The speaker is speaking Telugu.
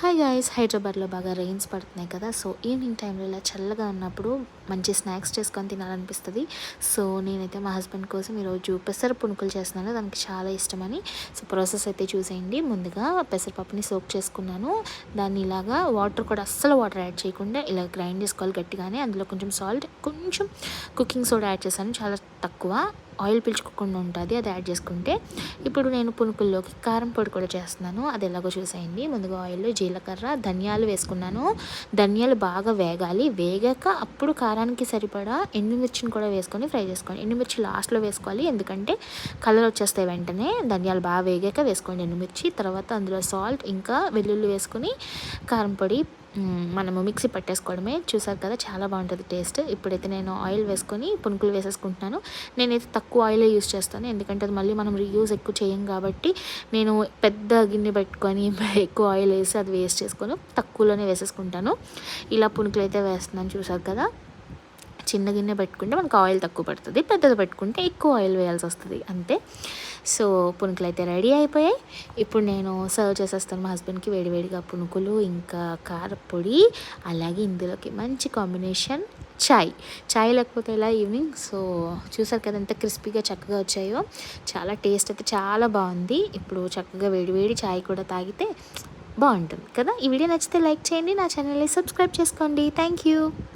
హాయ్ గాయస్ హైదరాబాద్లో బాగా రెయిన్స్ పడుతున్నాయి కదా సో ఈవినింగ్ టైంలో ఇలా చల్లగా ఉన్నప్పుడు మంచి స్నాక్స్ చేసుకొని తినాలనిపిస్తుంది. సో నేనైతే మా హస్బెండ్ కోసం ఈరోజు పెసర పునుకులు చేస్తున్నాను దానికి చాలా ఇష్టమని. సో ప్రాసెస్ అయితే చూసేయండి. ముందుగా పెసరపప్పుని సోక్ చేసుకున్నాను. దాన్ని ఇలాగా వాటర్ కూడా అస్సలు వాటర్ యాడ్ చేయకుండా ఇలా గ్రైండ్ చేసుకోవాలి గట్టిగానే. అందులో కొంచెం సాల్ట్ కొంచెం కుకింగ్ సోడా యాడ్ చేశాను. చాలా తక్కువ ఆయిల్ పీల్చుకోకుండా ఉంటుంది అది యాడ్ చేసుకుంటే. ఇప్పుడు నేను పునుకుల్లోకి కారం పొడి కూడా చేస్తున్నాను అది ఎలాగో చూసేయండి. ముందుగా ఆయిల్లో జీలకర్ర ధనియాలు వేసుకున్నాను. ధనియాలు బాగా వేగాలి. వేగాక అప్పుడు కారానికి సరిపడా ఎండుమిర్చిని కూడా వేసుకొని ఫ్రై చేసుకోండి. ఎండుమిర్చి లాస్ట్లో వేసుకోవాలి ఎందుకంటే కలర్ వచ్చేస్తాయి వెంటనే. ధనియాలు బాగా వేగాక వేసుకోండి ఎండుమిర్చి. తర్వాత అందులో సాల్ట్ ఇంకా వెల్లుల్లి వేసుకొని కారం పొడి మనము మిక్సీ పట్టేసుకోవడమే. చూసారు కదా చాలా బాగుంటుంది టేస్ట్. ఇప్పుడైతే నేను ఆయిల్ వేసుకొని పునుకులు వేసేసుకుంటున్నాను. నేనైతే తక్కువ ఆయిల్ యూస్ చేస్తాను. ఎందుకంటే అది మళ్ళీ మనం రీయూజ్ ఎక్కువ చేయం కాబట్టి నేను పెద్ద గిన్నె పెట్టుకొని ఎక్కువ ఆయిల్ వేసి అది వేస్ట్ చేసుకొని తక్కువలోనే వేసేసుకుంటాను. ఇలా పునుకులు అయితే వేస్తున్నాను చూసారు కదా. చిన్న గిన్నె పెట్టుకుంటే మనకు ఆయిల్ తక్కువ పడుతుంది పెద్దది పెట్టుకుంటే ఎక్కువ ఆయిల్ వేయాల్సి వస్తుంది అంతే. సో పునుకులు అయితే రెడీ అయిపోయాయి. ఇప్పుడు నేను సర్వ్ చేసేస్తాను మా హస్బెండ్కి వేడివేడిగా పునుకులు ఇంకా కారపొడి అలాగే ఇందులోకి మంచి కాంబినేషన్ చాయ్. చాయ్ లేకపోతే ఎలా ఈవినింగ్? సో చూసారు కదా ఎంత క్రిస్పీగా చక్కగా వచ్చాయో. చాలా టేస్ట్ అయితే చాలా బాగుంది. ఇప్పుడు చక్కగా వేడివేడి చాయ్ కూడా తాగితే బాగుంటుంది కదా. ఈ వీడియో నచ్చితే లైక్ చేయండి నా ఛానల్ని సబ్స్క్రైబ్ చేసుకోండి. Thank you.